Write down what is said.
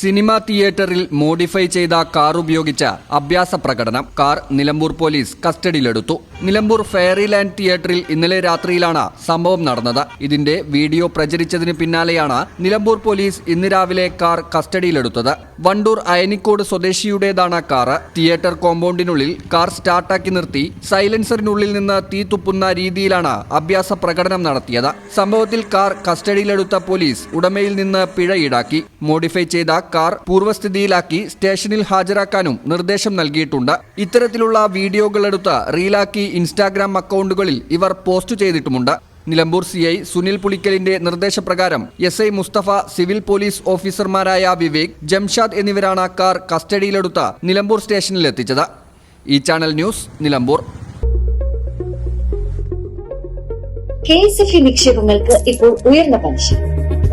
Cinema തിയേറ്ററിൽ modify ചെയ്ത car ഉപയോഗിച്ച അഭ്യാസ പ്രകടനം കാർ നിലമ്പൂർ പോലീസ് കസ്റ്റഡിയിലെടുത്തു. നിലമ്പൂർ ഫെയറി ലാൻഡ് തിയേറ്ററിൽ ഇന്നലെ രാത്രിയിലാണ് സംഭവം നടന്നത്. ഇതിന്റെ വീഡിയോ പ്രചരിച്ചതിന് പിന്നാലെയാണ് നിലമ്പൂർ പോലീസ് ഇന്ന് രാവിലെ കാർ കസ്റ്റഡിയിലെടുത്തത്. വണ്ടൂർ അയനിക്കോട് സ്വദേശിയുടേതാണ് കാർ. തിയേറ്റർ കോമ്പൗണ്ടിനുള്ളിൽ കാർ സ്റ്റാർട്ടാക്കി നിർത്തി സൈലൻസറിനുള്ളിൽ നിന്ന് തീ തുപ്പുന്ന രീതിയിലാണ് അഭ്യാസ പ്രകടനം നടത്തിയത്. സംഭവത്തിൽ കാർ കസ്റ്റഡിയിലെടുത്ത പോലീസ് ഉടമയിൽ നിന്ന് പിഴ ഈടാക്കി. മോഡിഫൈ ചെയ്ത കാർ പൂർവസ്ഥിതിയിലാക്കി സ്റ്റേഷനിൽ ഹാജരാക്കാനും നിർദ്ദേശം നൽകിയിട്ടുണ്ട്. ഇത്തരത്തിലുള്ള വീഡിയോകളെടുത്ത് റീലാക്കി ഇൻസ്റ്റാഗ്രാം അക്കൗണ്ടുകളിൽ ഇവർ പോസ്റ്റ് ചെയ്തിട്ടുമുണ്ട്. നിലമ്പൂർ സി ഐ സുനിൽ പുളിക്കലിന്റെ നിർദ്ദേശപ്രകാരം S I Mustafa civil police ഓഫീസർമാരായ വിവേക് ജംഷാദ് എന്നിവരാണ് കാർ കസ്റ്റഡിയിലെടുത്ത് നിലമ്പൂർ സ്റ്റേഷനിൽ എത്തിച്ചത്. ഈ channel news Nilambur. K S F നിക്ഷേപങ്ങൾക്ക് ഇപ്പോൾ ഉയർന്ന പലിശ.